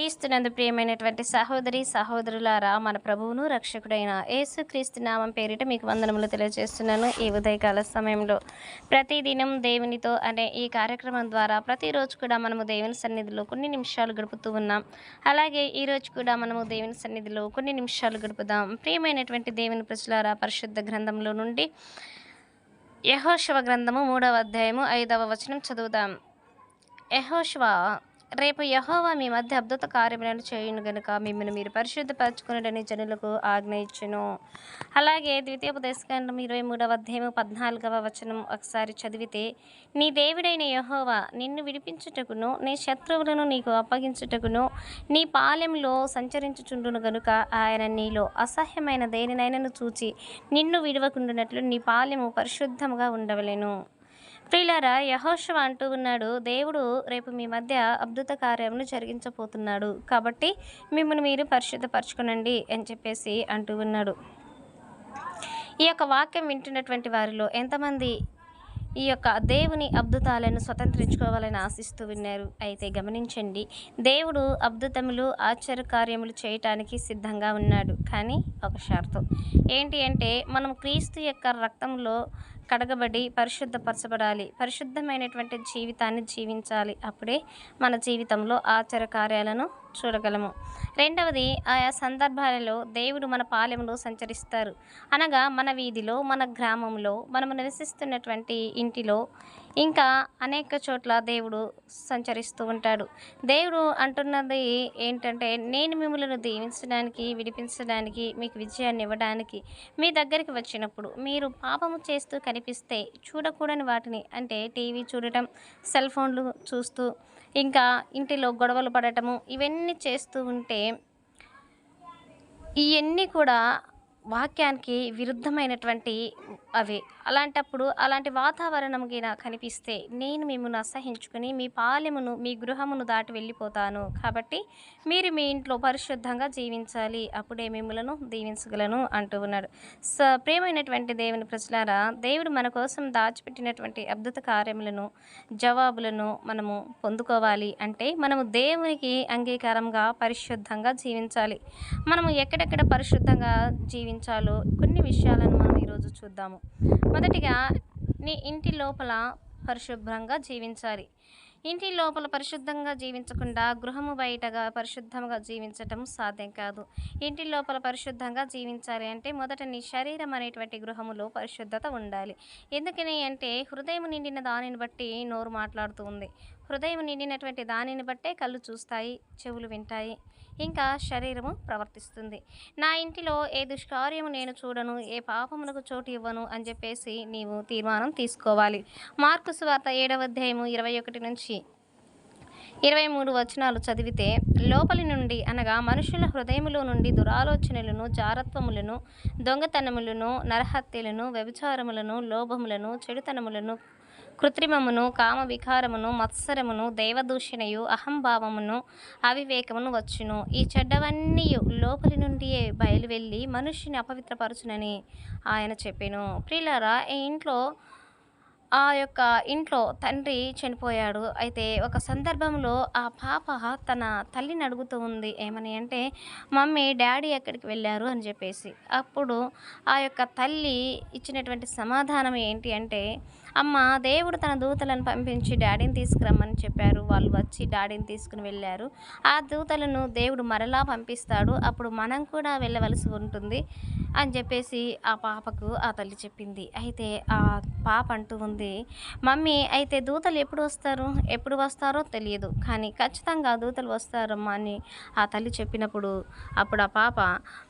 క్రీస్తునందు ప్రియమైనటువంటి సహోదరి సహోదరులారా మన ప్రభువును రక్షకుడైన యేసుక్రీస్తు నామం పేరిట మీకు వందనములు తెలియజేస్తున్నాను ఈ ఉదయకాల సమయంలో. ప్రతిదినం దేవునితో అనే ఈ కార్యక్రమం ద్వారా ప్రతిరోజు కూడా మనము దేవుని సన్నిధిలో కొన్ని నిమిషాలు గడుపుతూ ఉన్నాం. అలాగే ఈరోజు కూడా మనము దేవుని సన్నిధిలో కొన్ని నిమిషాలు గడుపుదాం. ప్రియమైనటువంటి దేవుని ప్రజలారా పరిశుద్ధ గ్రంథంలో నుండి యహోశవ గ్రంథము మూడవ అధ్యాయము ఐదవ వచనం చదువుదాం. యహోశవ రేపు యహోవా మీ మధ్య అద్భుత కార్యములను చేయును గనుక మిమ్మల్ని మీరు పరిశుద్ధపరచుకునడని జనులకు ఆజ్ఞ ఇచ్చును. అలాగే ద్వితీయోపదేశకాండం ఇరవై మూడవ అధ్యాయం పద్నాలుగవ వచనం ఒకసారి చదివితే నీ దేవుడైన యహోవా నిన్ను విడిపించుటకును నీ శత్రువులను నీకు అప్పగించుటకును నీ పాలెంలో సంచరించుచుండును గనుక ఆయన నీలో అసహ్యమైన దేనినైనను చూచి నిన్ను విడవకుండునట్లు నీ పాలెము పరిశుద్ధముగా ఉండవలెను. ప్రియులారా యహోషవ అంటూ ఉన్నాడు దేవుడు రేపు మీ మధ్య అద్భుత కార్యమును జరిగించబోతున్నాడు. కాబట్టి మిమ్మల్ని మీరు పరిశుద్ధపరచుకునండి అని చెప్పేసి అంటూ ఉన్నాడు. ఈ యొక్క వాక్యం వింటున్నటువంటి వారిలో ఎంతమంది ఈ యొక్క దేవుని అద్భుతాలను స్వతంత్రించుకోవాలని ఆశిస్తూ విన్నారు అయితే గమనించండి. దేవుడు అద్భుతములు ఆశ్చర్య కార్యములు చేయటానికి సిద్ధంగా ఉన్నాడు. కానీ ఒక షరతు. ఏంటి అంటే మనం క్రీస్తు యొక్క రక్తంలో కడగబడి పరిశుద్ధపరచబడాలి. పరిశుద్ధమైనటువంటి జీవితాన్ని జీవించాలి. అప్పుడే మన జీవితంలో ఆచార కార్యాలను చూడగలము. రెండవది ఆయా సందర్భాలలో దేవుడు మన పాలెంలో సంచరిస్తారు. అనగా మన వీధిలో మన గ్రామంలో మనము నివసిస్తున్నటువంటి ఇంటిలో ఇంకా అనేక చోట్ల దేవుడు సంచరిస్తూ ఉంటాడు. దేవుడు అంటున్నది ఏంటంటే నేను మిమ్మల్ని దీవించడానికి విడిపించడానికి మీకు విజయాన్ని ఇవ్వడానికి మీ దగ్గరికి వచ్చినప్పుడు మీరు పాపము చేస్తూ కనిపిస్తే చూడకూడని వాటిని అంటే టీవీ చూడటం సెల్ ఫోన్లు చూస్తూ ఇంకా ఇంటిలో గొడవలు పడటము ఇవన్నీ చేస్తూ ఉంటే ఇవన్నీ కూడా వాక్యానికి విరుద్ధమైనటువంటి అవి. అలాంటప్పుడు అలాంటి వాతావరణం గిన కనిపిస్తే నేను మిమ్మల్ని అసహించుకుని మీ పాలెమును మీ గృహమును దాటి వెళ్ళిపోతాను. కాబట్టి మీరు మీ ఇంట్లో పరిశుద్ధంగా జీవించాలి. అప్పుడే మిమ్మలను దీవించగలను అంటూ ఉన్నాడు. స ప్రేమైనటువంటి దేవుని ప్రజలారా దేవుడు మన కోసం దాచిపెట్టినటువంటి అద్భుత కార్యములను జవాబులను మనము పొందుకోవాలి అంటే మనము దేవునికి అంగీకారంగా పరిశుద్ధంగా జీవించాలి. మనము ఎక్కడెక్కడ పరిశుద్ధంగా జీవించాలో కొన్ని విషయాలను మనం ఈరోజు చూద్దాము. మొదటిగా నీ ఇంటి లోపల పరిశుభ్రంగా జీవించాలి. ఇంటి లోపల పరిశుద్ధంగా జీవించకుండా గృహము బయటగా పరిశుద్ధంగా జీవించటం సాధ్యం కాదు. ఇంటి లోపల పరిశుద్ధంగా జీవించాలి అంటే మొదట నీ శరీరం అనేటువంటి గృహములో పరిశుద్ధత ఉండాలి. ఎందుకని అంటే హృదయం నిండిన దానిని బట్టి నోరు మాట్లాడుతూ ఉంది. హృదయం నిండినటువంటి దానిని బట్టే కళ్ళు చూస్తాయి చెవులు వింటాయి ఇంకా శరీరము ప్రవర్తిస్తుంది. నా ఇంటిలో ఏ దుష్కార్యము నేను చూడను ఏ పాపమునకు చోటు ఇవ్వను అని చెప్పేసి నీవు తీర్మానం తీసుకోవాలి. మార్కు సువార్త ఏడవ అధ్యాయము ఇరవై ఒకటి నుంచి ఇరవై మూడు వచనాలు చదివితే లోపలి నుండి అనగా మనుషుల హృదయములో నుండి దురాలోచనలను జారత్వములను దొంగతనములను నరహత్యలను వ్యభిచారములను లోభములను చెడుతనములను కృత్రిమమును కామ వికారమును మత్సరమును దేవదూషణయు అహంభావమును అవివేకమును వచ్చును. ఈ చెడ్డవన్నీ లోపలి నుండియే బయలువెళ్ళి మనుష్యుని అపవిత్రపరచునని ఆయన చెప్పాను. ప్రిలారా ఈ ఇంట్లో ఆ యొక్క ఇంట్లో తండ్రి చనిపోయాడు. అయితే ఒక సందర్భంలో ఆ పాప తన తల్లిని అడుగుతూ ఉంది ఏమని? అంటే మమ్మీ డాడీ ఎక్కడికి వెళ్ళారు? అని చెప్పేసి. అప్పుడు ఆ యొక్క తల్లి ఇచ్చినటువంటి సమాధానం ఏంటి అంటే అమ్మ దేవుడు తన దూతలను పంపించి డాడీని తీసుకురమ్మని చెప్పారు. వాళ్ళు వచ్చి డాడీని తీసుకుని వెళ్ళారు. ఆ దూతలను దేవుడు మరలా పంపిస్తాడు. అప్పుడు మనం కూడా వెళ్ళవలసి ఉంటుంది. అని చెప్పేసి ఆ పాపకు ఆ తల్లి చెప్పింది. అయితే ఆ పాప అంటూ ఉంది మమ్మీ అయితే దూతలు ఎప్పుడు వస్తారు? ఎప్పుడు వస్తారో తెలియదు. కానీ ఖచ్చితంగా దూతలు వస్తారమ్మా అని ఆ తల్లి చెప్పినప్పుడు అప్పుడు ఆ పాప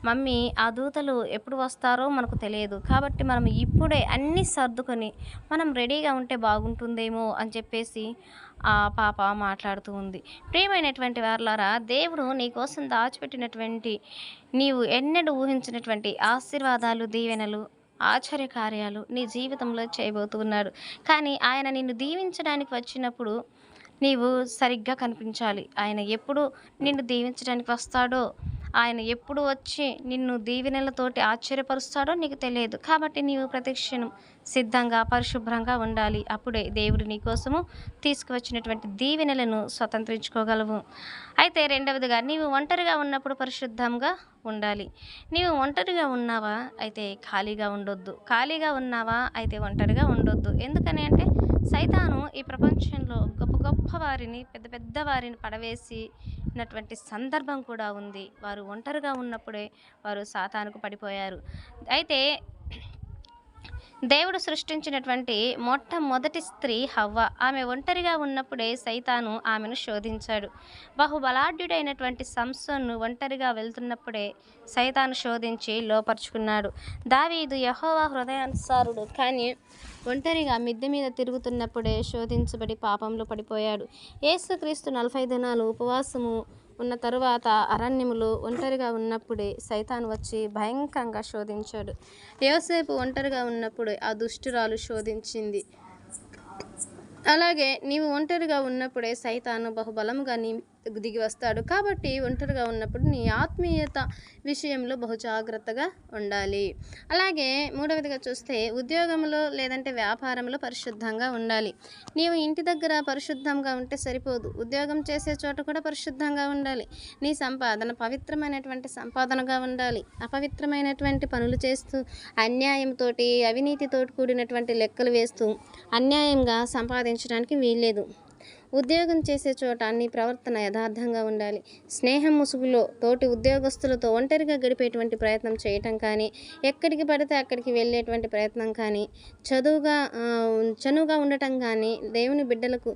మమ్మీ ఆ దూతలు ఎప్పుడు వస్తారో మనకు తెలియదు. కాబట్టి మనం ఇప్పుడే అన్నీ సర్దుకొని మనం రెడీగా ఉంటే బాగుంటుందేమో అని చెప్పేసి ఆ పాప మాట్లాడుతూ ఉంది. ప్రియమైనటువంటి వారులారా దేవుడు నీకోసం దాచిపెట్టినటువంటి నీవు ఎన్నడూ ఊహించినటువంటి ఆశీర్వాదాలు దీవెనలు ఆశ్చర్య కార్యాలు నీ జీవితంలో చేయబోతున్నాడు కానీ ఆయన నిన్ను దీవించడానికి వచ్చినప్పుడు నీవు సరిగ్గా కనిపించాలి. ఆయన ఎప్పుడు నిన్ను దీవించడానికి వస్తాడో ఆయన ఎప్పుడు వచ్చి నిన్ను దీవెనలతోటి ఆశ్చర్యపరుస్తాడో నీకు తెలియదు. కాబట్టి నీవు ప్రతిక్షణం సిద్ధంగా పరిశుభ్రంగా ఉండాలి. అప్పుడే దేవుడు నీ కోసము తీసుకువచ్చినటువంటి దీవెనలను స్వతంత్రించుకోగలవు. అయితే రెండవదిగా నీవు ఒంటరిగా ఉన్నప్పుడు పరిశుద్ధంగా ఉండాలి. నీవు ఒంటరిగా ఉన్నావా? అయితే ఖాళీగా ఉండొద్దు. ఖాళీగా ఉన్నావా? అయితే ఒంటరిగా ఉండొద్దు. ఎందుకని అంటే సైతాను ఈ ప్రపంచంలో గొప్ప గొప్ప వారిని పెద్ద పెద్ద వారిని పడవేసినటువంటి సందర్భం కూడా ఉంది. వారు ఒంటరిగా ఉన్నప్పుడే వారు సాతానుకు పడిపోయారు. అయితే దేవుడు సృష్టించినటువంటి మొట్టమొదటి స్త్రీ హవ్వ. ఆమె ఒంటరిగా ఉన్నప్పుడే సైతాను ఆమెను శోధించాడు. బహుబలాఢ్యుడైనటువంటి సంసోన్ను ఒంటరిగా వెళ్తున్నప్పుడే సైతాను శోధించి లోపరుచుకున్నాడు. దావీదు యహోవా హృదయానుసారుడు కానీ ఒంటరిగా మిద్దె మీద తిరుగుతున్నప్పుడే శోధించబడి పాపంలో పడిపోయాడు. ఏసుక్రీస్తు నలభై దినాలు ఉపవాసము ఉన్న తరువాత అరణ్యములో ఒంటరిగా ఉన్నప్పుడే సైతాన్ వచ్చి భయంకరంగా శోధించాడు. యోసేపు ఒంటరిగా ఉన్నప్పుడే ఆ దుష్టురాలు శోధించింది. అలాగే నీవు ఒంటరిగా ఉన్నప్పుడే సైతాను బహుబలంగా నీ దిగి వస్తాడు. కాబట్టి ఒంటరిగా ఉన్నప్పుడు నీ ఆత్మీయత విషయంలో బహు జాగ్రత్తగా ఉండాలి. అలాగే మూడవదిగా చూస్తే ఉద్యోగంలో లేదంటే వ్యాపారంలో పరిశుద్ధంగా ఉండాలి. నీవు ఇంటి దగ్గర పరిశుద్ధంగా ఉంటే సరిపోదు. ఉద్యోగం చేసే చోట కూడా పరిశుద్ధంగా ఉండాలి. నీ సంపాదన పవిత్రమైనటువంటి సంపాదనగా ఉండాలి. అపవిత్రమైనటువంటి పనులు చేస్తూ అన్యాయంతోటి అవినీతితోటి కూడినటువంటి లెక్కలు వేస్తూ అన్యాయంగా సంపాదించడానికి వీల్లేదు. ఉద్యోగం చేసే చోట అన్ని ప్రవర్తన యథార్థంగా ఉండాలి. స్నేహం ముసుగులో తోటి ఉద్యోగస్తులతో ఒంటరిగా గడిపేటువంటి ప్రయత్నం చేయటం కానీ ఎక్కడికి పడితే అక్కడికి వెళ్ళేటువంటి ప్రయత్నం కానీ చదువుగా చనువుగా ఉండటం కానీ దేవుని బిడ్డలకు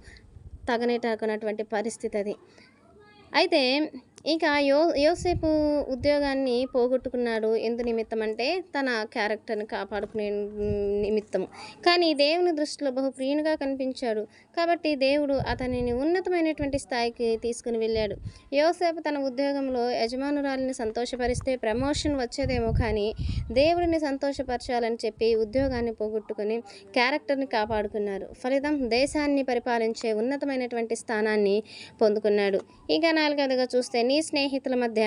తగనేటకున్నటువంటి పరిస్థితి అది. అయితే ఇక యో యోసేపు ఉద్యోగాన్ని పోగొట్టుకున్నాడు ఎందు నిమిత్తం అంటే తన క్యారెక్టర్ని కాపాడుకునే నిమిత్తం. కానీ దేవుని దృష్టిలో బహు ప్రియునిగా కనిపించాడు. కాబట్టి దేవుడు అతనిని ఉన్నతమైనటువంటి స్థాయికి తీసుకుని వెళ్ళాడు. యోసేపు తన ఉద్యోగంలో యజమానురాలిని సంతోషపరిస్తే ప్రమోషన్ వచ్చేదేమో కానీ దేవుడిని సంతోషపరచాలని చెప్పి ఉద్యోగాన్ని పోగొట్టుకుని క్యారెక్టర్ని కాపాడుకున్నారు. ఫలితం దేశాన్ని పరిపాలించే ఉన్నతమైనటువంటి స్థానాన్ని పొందుకున్నాడు. ఇక నాలుగవదిగా చూస్తే నీ స్నేహితుల మధ్య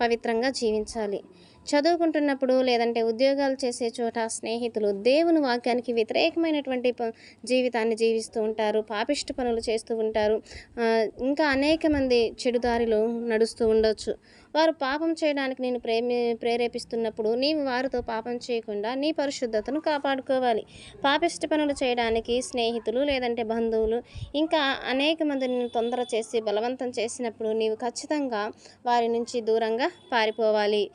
పవిత్రంగా జీవించాలి. చదువుకుంటున్నప్పుడు లేదంటే ఉద్యోగాలు చేసే చోట స్నేహితులు దేవుని వాక్యానికి వ్యతిరేకమైనటువంటి ప- జీవితాన్ని జీవిస్తూ ఉంటారు పాపిష్ట పనులు చేస్తూ ఉంటారు. ఇంకా అనేక మంది చెడుదారిలో నడుస్తూ ఉండొచ్చు. వారు పాపం చేయడానికి నేను ప్రేమి ప్రేరేపిస్తున్నప్పుడు నీవు వారితో పాపం చేయకుండా నీ పరిశుద్ధతను కాపాడుకోవాలి. పాపిష్ట పనులు చేయడానికి స్నేహితులు లేదంటే బంధువులు ఇంకా అనేక మందిని తొందర చేసి బలవంతం చేసినప్పుడు నీవు ఖచ్చితంగా వారి నుంచి దూరంగా పారిపోవాలి.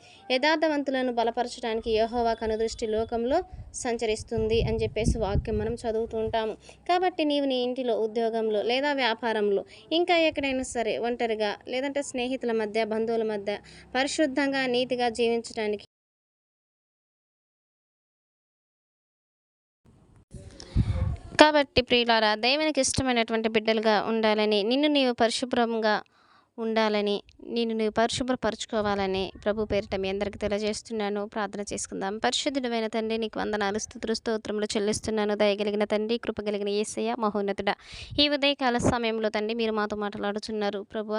యథార్థవంతులను బలపరచడానికి యహోవా కనుదృష్టి లోకంలో సంచరిస్తుంది అని చెప్పేసి వాక్యం మనం చదువుతూ ఉంటాము. కాబట్టి నీవు నీ ఇంటిలో ఉద్యోగంలో లేదా వ్యాపారంలో ఇంకా ఎక్కడైనా సరే ఒంటరిగా లేదంటే స్నేహితుల మధ్య బంధువుల మధ్య పరిశుద్ధంగా నీతిగా జీవించడానికి కాబట్టి ప్రియులారా దేవునికి ఇష్టమైనటువంటి బిడ్డలుగా ఉండాలని నిన్ను నీవు పరిశుభ్రంగా ఉండాలని నేను నీవు పరిశుభ్రపరచుకోవాలని ప్రభు పేరిట మీ అందరికీ తెలియజేస్తున్నాను. ప్రార్థన చేసుకుందాం. పరిశుద్ధుడమైన తండ్రి నీకు వందనాలు స్థుతులు స్తోత్రములు చెల్లిస్తున్నాను. దయగలిగిన తండ్రి కృపగలిగిన ఏసయ్య మహోన్నతుడ. ఈ ఉదయకాల సమయంలో తండ్రి మీరు మాతో మాట్లాడుచున్నారు. ప్రభు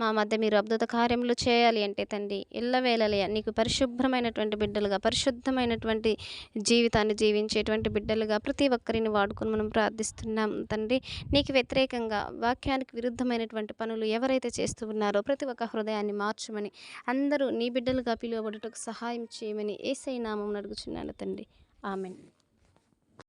మా మధ్య మీరు అద్భుత కార్యములు చేయాలి అంటే తండ్రి ఎల్లవేళలయ నీకు పరిశుభ్రమైనటువంటి బిడ్డలుగా పరిశుద్ధమైనటువంటి జీవితాన్ని జీవించేటువంటి బిడ్డలుగా ప్రతి ఒక్కరిని వాడుకొని మనం ప్రార్థిస్తున్నాం. తండ్రి నీకు వ్యతిరేకంగా వాక్యానికి విరుద్ధమైనటువంటి పనులు ఎవరైతే ఉన్నారో ప్రతి ఒక్క హృదయాన్ని మార్చమని అందరూ నీ బిడ్డలుగా పిలువబడుటకు సహాయం చేయమని ఏసై నామం అడుగుచున్నాను తండ్రి. ఆమెన్.